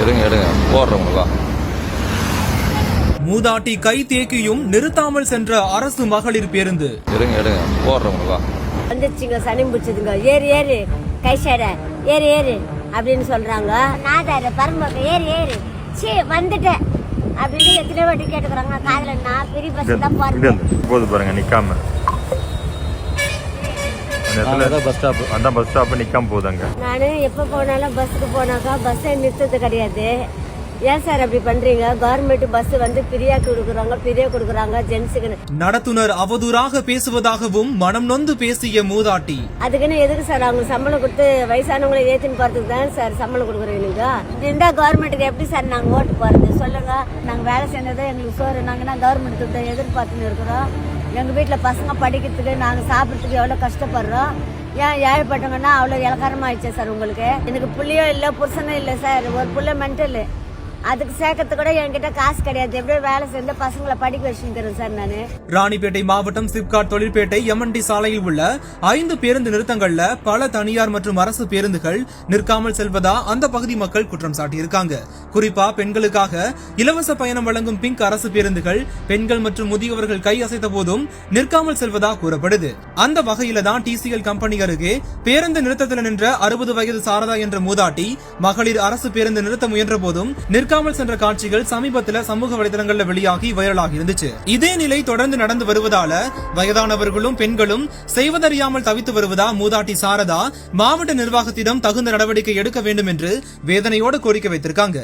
எடுங்க எடுங்க. போடுறவங்களா? மூதாட்டி கை தேக்கியும் நிறுத்தாமல் சென்ற அரசு மகளிர் பேருந்து. எடுங்க எடுங்க. போடுறவங்களா? வந்துச்சுங்க சனி பிடிச்சதுங்க ஏறு ஏறு. கை சைட. ஏறு ஏறு. அப்படின்னு சொல்றாங்க. நாதார பரம்பக்க ஏறு ஏறு. சீ வந்துட்டேன். அப்படின்னு எத்தனை வாட்டி கேட்டுக்கிறாங்க. காதுல நான் பெரிய பஸ் தான் போறேன் போகுது பாருங்க நிக்காம. அந்த இடத்துல பஸ் ஸ்டாப் அதான் பஸ் ஸ்டாப் நிக்காம போகுது அங்க நான் எப்போ போனாலும் பஸ்ஸுக்கு போனாக்கா பஸ்ஸை நிறுத்தது கிடையாது. ஏன் சார் அப்படி பண்றீங்க? கவர்மெண்ட் பஸ் வந்து ஃப்ரீயா கொடுக்குறாங்க ஃப்ரீயா கொடுக்குறாங்க ஜென்ஸுக்கு நடத்துனர் அவதூறாக பேசுவதாகவும் மனம் நொந்து பேசிய மூதாட்டி. அதுக்குன்னு எதுக்கு சார் அவங்க சம்பளம் கொடுத்து வயசானவங்களை ஏத்தின்னு போறதுக்கு தான் சார் சம்பளம் கொடுக்குறீங்க இந்த கவர்மெண்ட்டுக்கு எப்படி சார் நாங்க ஓட்டு போறது? சொல்லுங்க. நாங்க வேலை செஞ்சது எங்களுக்கு சோறு. நாங்கன்னா கவர்மெண்ட் கிட்ட எதிர்பார்த்துன்னு இருக்கிறோம்? எங்கள் வீட்டில் பசங்க படிக்கிறதுக்கு நாங்கள் சாப்பிட்றதுக்கு எவ்வளோ கஷ்டப்படுறோம்? ஏன் ஏழைப்பட்டவங்கன்னா அவ்வளோ இலக்காரமாயிடுச்சு சார் உங்களுக்கு? எனக்கு பிள்ளையோ இல்லை புருஷனும் இல்லை சார். ஒரு பிள்ளை மென்டல் அதுக்கு சேர்க்கறது கூட என்கிட்ட காசு கிடையாது. எப்படியோ வேலை செஞ்சு பசங்களை படிக்க வச்சுக்கிறேன் சார் நான். ராணிப்பேட்டை மாவட்டம் சிப்காட் தொழிற்பேட்டை எம்என்டி சாலையில் உள்ள ஐந்து பேருந்து நிறுத்தங்கள்ல பல தனியார் மற்றும் அரசு பேருந்துகள் நிற்காமல் செல்வதா அந்த பகுதி மக்கள் குற்றம் சாட்டியிருக்காங்க. குறிப்பா பெண்களுக்காக இலவச பயணம் வழங்கும் பிங்க் அரசு பேருந்துகள் பெண்கள் மற்றும் முதியவர்கள் கை அசைத்த போதும் நிற்காமல் செல்வதா கூறப்படுது. அந்த வகையில தான் டிசிஎல் கம்பெனி அருகே பேருந்து நிறுத்தத்தில் நின்ற அறுபது வயது சாரதா என்ற மூதாட்டி மகளிர் அரசு பேருந்து நிறுத்த முயன்ற போதும் நிற்க நிற்காமல் சென்ற காட்சிகள் சமீபத்தில் சமூக வலைதளங்கள்ல வெளியாகி வைரலாகி இருந்துச்சு. இதே நிலை தொடர்ந்து நடந்து வருவதால வயதானவர்களும் பெண்களும் செய்வதறியாமல் தவித்து வருவதா மூதாட்டி சாரதா மாவட்ட நிர்வாகத்திடம் தகுந்த நடவடிக்கை எடுக்க வேண்டும் என்று வேதனையோடு கோரிக்கை வைத்திருக்காங்க.